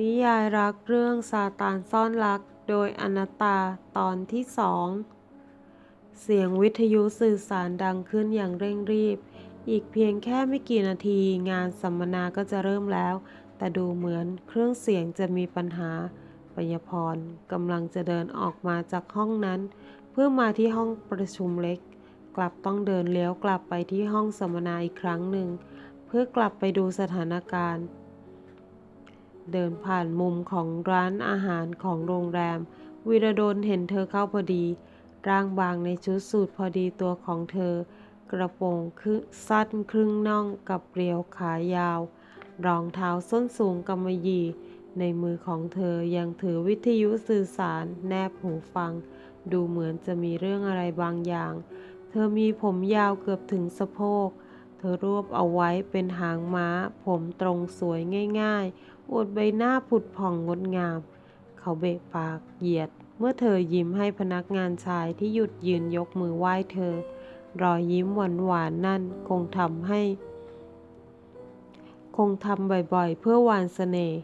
นิยายรักเรื่องซาตานซ่อนรัก โดยอนัตตาตอนที่สอง เสียงวิทยุสื่อสารดังขึ้นอย่างเร่งรีบ อีกเพียงแค่ไม่กี่นาทีงานสัมมนาก็จะเริ่มแล้ว แต่ดูเหมือนเครื่องเสียงจะมีปัญหา ปัญญพรกำลังจะเดินออกมาจากห้องนั้น เพื่อมาที่ห้องประชุมเล็ก กลับต้องเดินเลี้ยวกลับไปที่ห้องสัมมนาอีกครั้งหนึ่ง เพื่อกลับไปดูสถานการณ์ เดินผ่านมุมของร้านอาหารของโรงแรม วีรดลเห็นเธอเข้าพอดี ร่างบางในชุดสูทพอดีตัวของเธอ กระโปรงครึ่งสั้นครึ่งน่องกับเรียวขายาว รองเท้าส้นสูงกำมะหยี่ในมือของเธอยังถือวิทยุสื่อสารแนบหูฟัง ดูเหมือนจะมีเรื่องอะไรบางอย่าง เธอมีผมยาวเกือบถึงสะโพก เธอรวบเอาไว้เป็นหางม้า ผมตรงสวยง่าย ๆ อวดใบหน้าผุดผ่องงดงาม เขาเบะปากเหยียด เมื่อเธอยิ้มให้พนักงานชายที่หยุดยืนยกมือไหว้เธอ รอยยิ้มหวานๆนั่นคงทำให้ คงทำบ่อยๆ เพื่อหวานเสน่ห์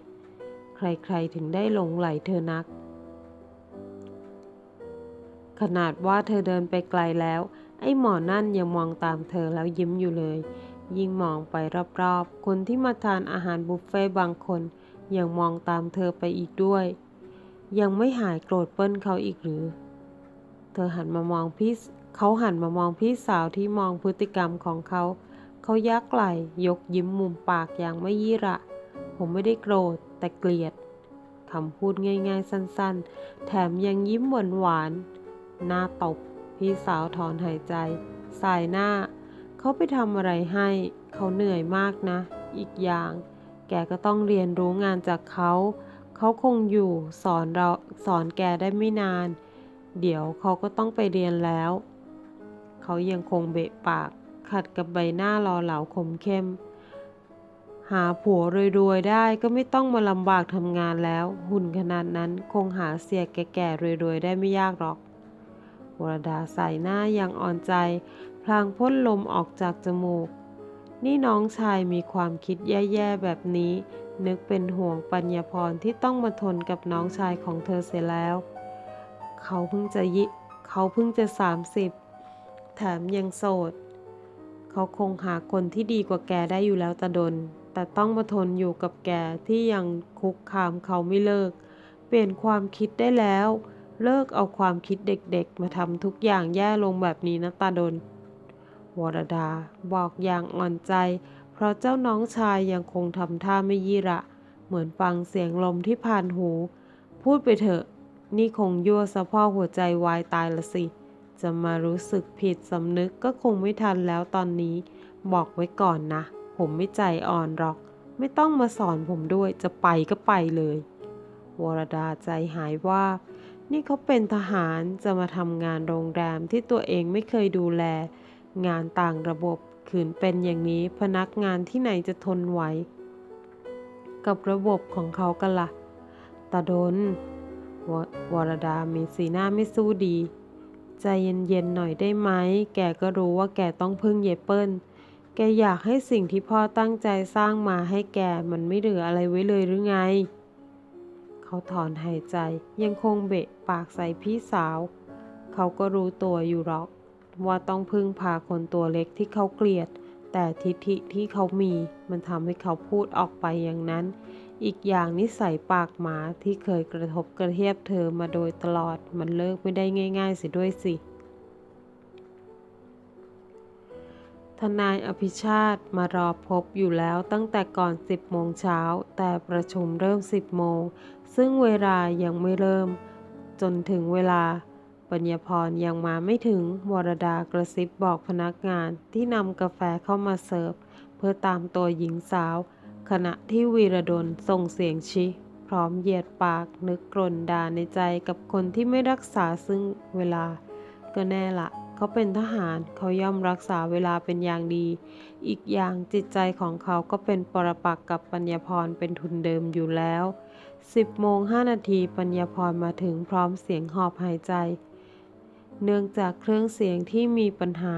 ใครๆถึงได้หลงไหลเธอนัก ขนาดว่าเธอเดินไปไกลแล้ว ไอ้หมอนั่นยังมองตามเธอแล้วยิ้มอยู่เลย ยิ่งมองไปรอบๆ คนที่มาทานอาหารบุฟเฟ่บางคนยังมองตามเธอไปอีกด้วย ยังไม่หายโกรธเปิ้ลเขาอีกหรือ เธอหันมามองพี่เขาหันมามองพี่สาวที่มองพฤติกรรมของเขา เขายักไหล่ยกยิ้มมุมปากอย่างไม่ยี่ระ ผมไม่ได้โกรธแต่เกลียดคำพูดง่ายๆสั้นๆ แถมยังยิ้มหวานๆหน้าตบ พี่สาวถอนหายใจ สายหน้า เขาไปทำอะไรให้ เขาเหนื่อยมากนะ อีกอย่าง แกก็ต้องเรียนรู้งานจากเขา เขาคงอยู่สอนเราสอนแกได้ไม่นาน เดี๋ยวเขาก็ต้องไปเรียนแล้ว เขายังคงเบะปาก ขัดกับใบหน้ารอเหลาคมเข้ม หาผัวรวยๆได้ก็ไม่ต้องมาลำบากทำงานแล้ว หุ่นขนาดนั้นคงหาเสียแก่ๆรวยๆได้ไม่ยากหรอกวรดาใส่หน้าอย่างอ่อนใจ พลางพ่นลมออกจากจมูก นี่น้องชายมีความคิดแย่ๆแบบนี้ นึกเป็นห่วงปัญญาพรที่ต้องมาทนกับน้องชายของเธอเสียแล้ว เขาเพิ่งจะยิเขาเพิ่งจะสามสิบแถมยังโสด เขาคงหาคนที่ดีกว่าแกได้อยู่แล้วตาดน แต่ต้องมาทนอยู่กับแกที่ยังคุกคามเขาไม่เลิก เปลี่ยนความคิดได้แล้ว เลิกเอาความคิดเด็กๆ มาทำทุกอย่างแย่ลงแบบนี้นะตาดน วรดาบอกอย่างอ่อนใจ เพราะเจ้าน้องชายยังคงทำท่าไม่ยี่ระ เหมือนฟังเสียงลมที่ผ่านหู พูดไปเถอะ นี่คงยั่วสะพ่อหัวใจวายตายละสิ จะมารู้สึกผิดสำนึกก็คงไม่ทันแล้วตอนนี้ บอกไว้ก่อนนะ ผมไม่ใจอ่อนหรอก ไม่ต้องมาสอนผมด้วย จะไปก็ไปเลย วรดาใจหายว่าบนี่เขาเป็นทหารจะมาทำงานโรงแรมที่ตัวเองไม่เคยดูแล งานต่างระบบขืนเป็นอย่างนี้พนักงานที่ไหนจะทนไหว กับระบบของเขากันละ่ะตาดนววรดามีสีหน้าไม่สู้ดี ใจเย็นๆหน่อยได้ไหม แกก็รู้ว่าแกต้องพึ่งเยเปิลแกอยากให้สิ่งที่พ่อตั้งใจสร้างมาให้แกมันไม่เหลืออะไรไว้เลยหรือไง เขาถอนหายใจยังคงเบะปากใส่พี่สาว เขาก็รู้ตัวอยู่หรอก ว่าต้องพึ่งพาคนตัวเล็กที่เขาเกลียด แต่ทิฐิที่เขามีมันทำให้เขาพูดออกไปอย่างนั้น อีกอย่างนิสัยปากหมาที่เคยกระทบกระเทียบเธอมาโดยตลอดมันเลิกไม่ได้ง่ายๆเสิด้วยสิทนายอภิชาติมารอพบอยู่แล้วตั้งแต่ก่อน 10 โมงเช้า แต่ประชุมเริ่ม 10 โมง ซึ่งเวลายังไม่เริ่ม จนถึงเวลา ปัญญาพรยังมาไม่ถึงวรดากระซิบบอกพนักงานที่นำกาแฟเข้ามาเสิร์ฟ เพื่อตามตัวหญิงสาว ขณะที่วีรดลส่งเสียงชิพร้อมเหยียดปากนึกกรนด่าในใจกับคนที่ไม่รักษาซึ่งเวลา ก็แน่ละเขาเป็นทหารเขาย่อมรักษาเวลาเป็นอย่างดี อีกอย่างจิตใจของเขาก็เป็นปรปักษ์กับปัญญาพรเป็นทุนเดิมอยู่แล้ว 10โมง5นาทีปัญญาพรมาถึงพร้อมเสียงหอบหายใจ เนื่องจากเครื่องเสียงที่มีปัญหา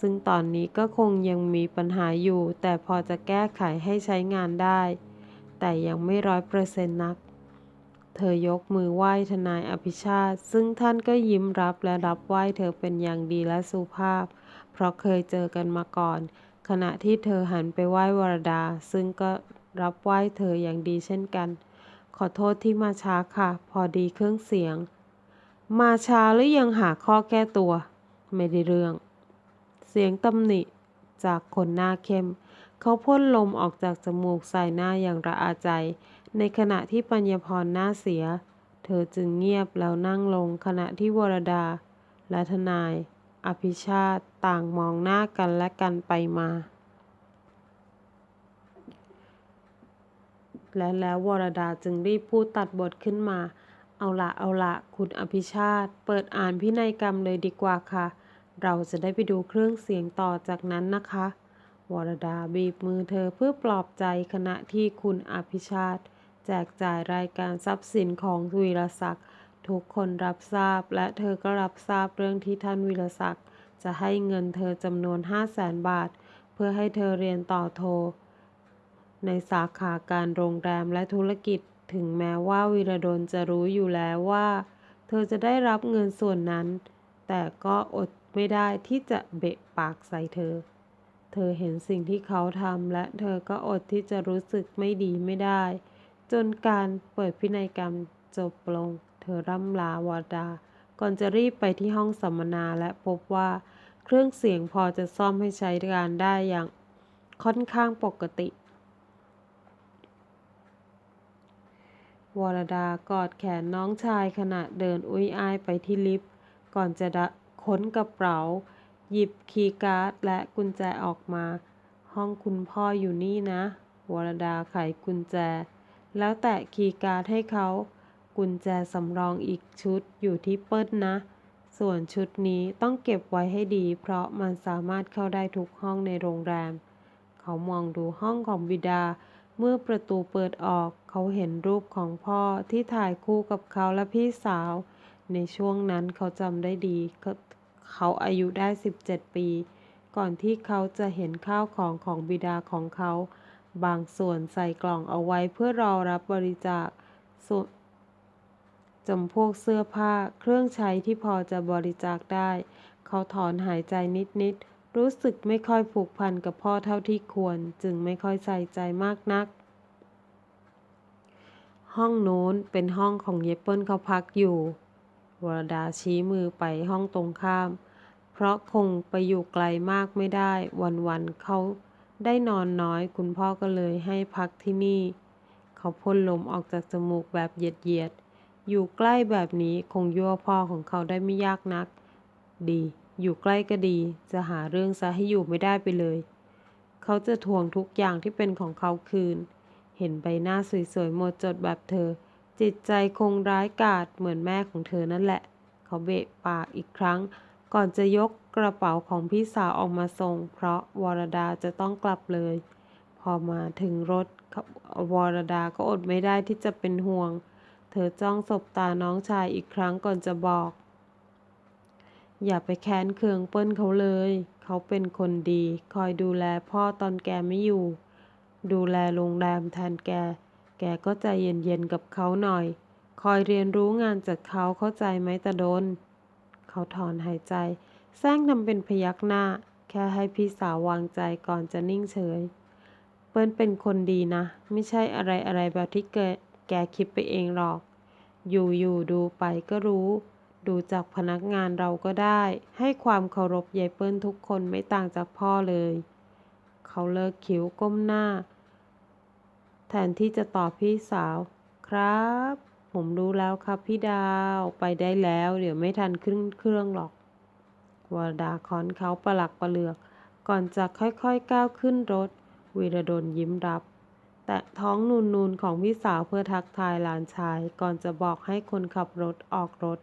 ซึ่งตอนนี้ก็คงยังมีปัญหาอยู่ แต่พอจะแก้ไขให้ใช้งานได้ แต่ยังไม่ร้อยเปอร์เซ็นต์นัก เธอยกมือไหว้ทนายอภิชาติ ซึ่งท่านก็ยิ้มรับและรับไหว้เธอเป็นอย่างดีและสุภาพ เพราะเคยเจอกันมาก่อน ขณะที่เธอหันไปไหว้วรดา ซึ่งก็รับไหว้เธออย่างดีเช่นกัน ขอโทษที่มาช้าค่ะ พอดีเครื่องเสียง มาช้าหรือยังหาข้อแก้ตัว ไม่ได้เรื่อง เสียงตำหนิจากคนหน้าเข้ม เขาพ่นลมออกจากจมูกใส่หน้าอย่างระอาใจ ในขณะที่ปัญญพรหน้าเสีย เธอจึงเงียบแล้วนั่งลงขณะที่วรดา และทนาย อภิชาติต่างมองหน้ากันและกันไปมา และแล้ววรดาจึงรีบพูดตัดบทขึ้นมา เอาละเอาละคุณอภิชาติ เปิดอ่านพินัยกรรมเลยดีกว่าค่ะ เราจะได้ไปดูเครื่องเสียงต่อจากนั้นนะคะ วรดาบีบมือเธอเพื่อปลอบใจขณะที่คุณอภิชาติ แจกจ่ายรายการทรัพย์สินของวีรศักดิ์ทุกคนรับทราบและเธอก็รับทราบเรื่องที่ท่านวีรศักดิ์จะให้เงินเธอจำนวน 5 0 0แสนบาท เพื่อให้เธอเรียนต่อโท ในสาขาการโรงแรมและธุรกิจ ถึงแม้ว่าวีรดลจะรู้อยู่แล้วว่า เธอจะได้รับเงินส่วนนั้น แต่ก็อดไม่ได้ที่จะเบะปากใส่เธอ เธอเห็นสิ่งที่เขาทำและเธอก็อดที่จะรู้สึกไม่ดีไม่ได้ จนการเปิดพินัยกรรมจบลง เธอร่ำลาวาดา ก่อนจะรีบไปที่ห้องสัมมนาและพบว่า เครื่องเสียงพอจะซ่อมให้ใช้การได้อย่างค่อนข้างปกติ วรดากอดแขนน้องชายขณะเดินอุ้ยอ้ายไปที่ลิฟต์ก่อนจะค้นกระเป๋า หยิบคีย์การ์ดและกุญแจออกมา ห้องคุณพ่ออยู่นี่นะ วรดาไขกุญแจ แล้วแตะคีย์การ์ดให้เขา กุญแจสำรองอีกชุดอยู่ที่เปิ้ลนะ ส่วนชุดนี้ต้องเก็บไว้ให้ดี เพราะมันสามารถเข้าได้ทุกห้องในโรงแรม เขามองดูห้องของบิดา เมื่อประตูเปิดออกเขาเห็นรูปของพ่อที่ถ่ายคู่กับเขาและพี่สาว ในช่วงนั้นเขาจำได้ดีเขาอายุได้ 17 ปี ก่อนที่เขาจะเห็นข้าวของของบิดาของเขา บางส่วนใส่กล่องเอาไว้เพื่อรอรับบริจาคส่วนจำพวกเสื้อผ้าเครื่องใช้ที่พอจะบริจาคได้ เขาถอนหายใจนิดๆ รู้สึกไม่ค่อยผูกพันกับพ่อเท่าที่ควร จึงไม่ค่อยใส่ใจมากนัก ห้องโน้นเป็นห้องของเยเปิลเขาพักอยู่ วรดาชี้มือไปห้องตรงข้าม เพราะคงไปอยู่ไกลมากไม่ได้ วันๆเขาได้นอนน้อย คุณพ่อก็เลยให้พักที่นี่ เขาพ่นลมออกจากจมูกแบบเหยียดๆอยู่ใกล้แบบนี้คงยั่วพ่อของเขาได้ไม่ยากนัก ดี อยู่ใกล้ก็ดี จะหาเรื่องซะให้อยู่ไม่ได้ไปเลย เขาจะทวงทุกอย่างที่เป็นของเขาคืน เห็นใบหน้าสวยๆหมดจดแบบเธอ จิตใจคงร้ายกาจเหมือนแม่ของเธอนั่นแหละ เขาเบะปากอีกครั้ง ก่อนจะยกกระเป๋าของพี่สาวออกมาส่ง เพราะวรดาจะต้องกลับเลย พอมาถึงรถวรดาก็อดไม่ได้ที่จะเป็นห่วง เธอจ้องสบตาน้องชายอีกครั้งก่อนจะบอก อย่าไปแค้นเคืองเปิ้ลเขาเลย เขาเป็นคนดี คอยดูแลพ่อตอนแกไม่อยู่ ดูแลโรงแรมแทนแก แกก็ใจเย็นๆกับเขาหน่อย คอยเรียนรู้งานจากเขาเข้าใจไหมตาดน เขาถอนหายใจ แซงทำเป็นพยักหน้า แค่ให้พี่สาววางใจก่อนจะนิ่งเฉย เปิ้ลเป็นคนดีนะ ไม่ใช่อะไรอะไรแบบที่แกแกคิดไปเองหรอก อยู่อยู่ดูไปก็รู้ ดูจากพนักงานเราก็ได้ ให้ความเคารพยายเปิ้ลทุกคนไม่ต่างจากพ่อเลย เขาเลิกคิ้วก้มหน้า แทนที่จะตอบพี่สาว ครับ ผมรู้แล้วครับพี่ดาวไปได้แล้ว เดี๋ยวไม่ทันขึ้นเครื่องหรอกวรดาคอนเขาประหลักประเลือก ก่อนจะค่อยๆก้าวขึ้นรถ วีรดลยิ้มรับ แต่ท้องนูนๆของพี่สาวเพื่อทักทายหลานชาย ก่อนจะบอกให้คนขับรถออกรถ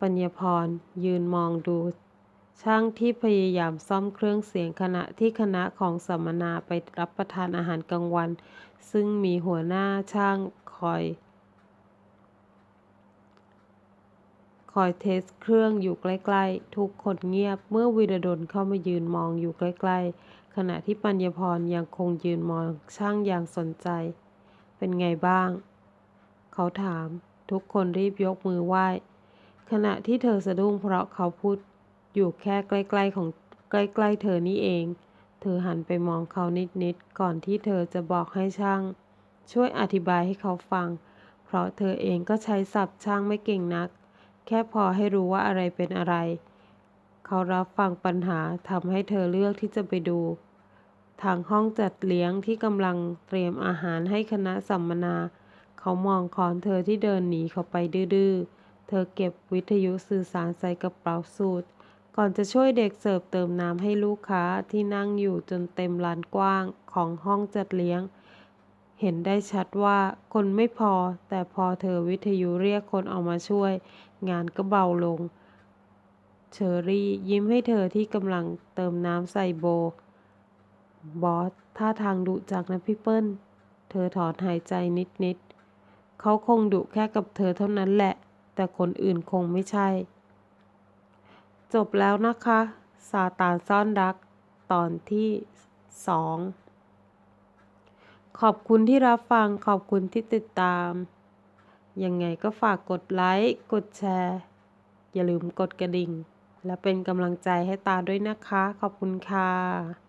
ปัญญพร ยืนมองดู ช่างที่พยายามซ่อมเครื่องเสียงขณะที่คณะของสัมมนาไปรับประทานอาหารกลางวัน ซึ่งมีหัวหน้าช่างคอย คอยเทสเครื่องอยู่ใกล้ๆ ทุกคนเงียบเมื่อวีรดลเข้ามายืนมองอยู่ใกล้ๆ ขณะที่ปัญญพรยังคงยืนมองช่างอย่างสนใจ เป็นไงบ้าง เขาถาม ทุกคนรีบยกมือไหว้ ขณะที่เธอสะดุ้งเพราะเขาพูดอยู่แค่ใกล้ๆของใกล้ๆเธอนี่เอง เธอหันไปมองเขานิดๆ ก่อนที่เธอจะบอกให้ช่าง ช่วยอธิบายให้เขาฟัง เพราะเธอเองก็ใช้ศัพท์ช่างไม่เก่งนัก แค่พอให้รู้ว่าอะไรเป็นอะไร เขารับฟังปัญหาทำให้เธอเลือกที่จะไปดู ทางห้องจัดเลี้ยงที่กำลังเตรียมอาหารให้คณะสัมมนา เขามองคอนเธอที่เดินหนีเขาไปดื้อๆ เธอเก็บวิทยุสื่อสารใส่กระเป๋าสูทก่อนจะช่วยเด็กเสิร์ฟเติมน้ำให้ลูกค้าที่นั่งอยู่จนเต็มลานกว้างของห้องจัดเลี้ยง เห็นได้ชัดว่าคนไม่พอ แต่พอเธอวิทยุเรียกคนออกมาช่วย งานก็เบาลง เชอรี่ยิ้มให้เธอที่กำลังเติมน้ำใส่โบว์บอสท่าทางดุจักนะพี่เปิ้ล เธอถอนหายใจนิดๆเขาคงดุแค่กับเธอเท่านั้นแหละ แต่คนอื่นคงไม่ใช่ จบแล้วนะคะ ซาตานซ่อนรัก ตอนที่สองขอบคุณที่รับฟัง ขอบคุณที่ติดตาม ยังไงก็ฝากกดไลค์ กดแชร์ อย่าลืมกดกระดิ่ง และเป็นกำลังใจให้ตาด้วยนะคะ ขอบคุณค่ะ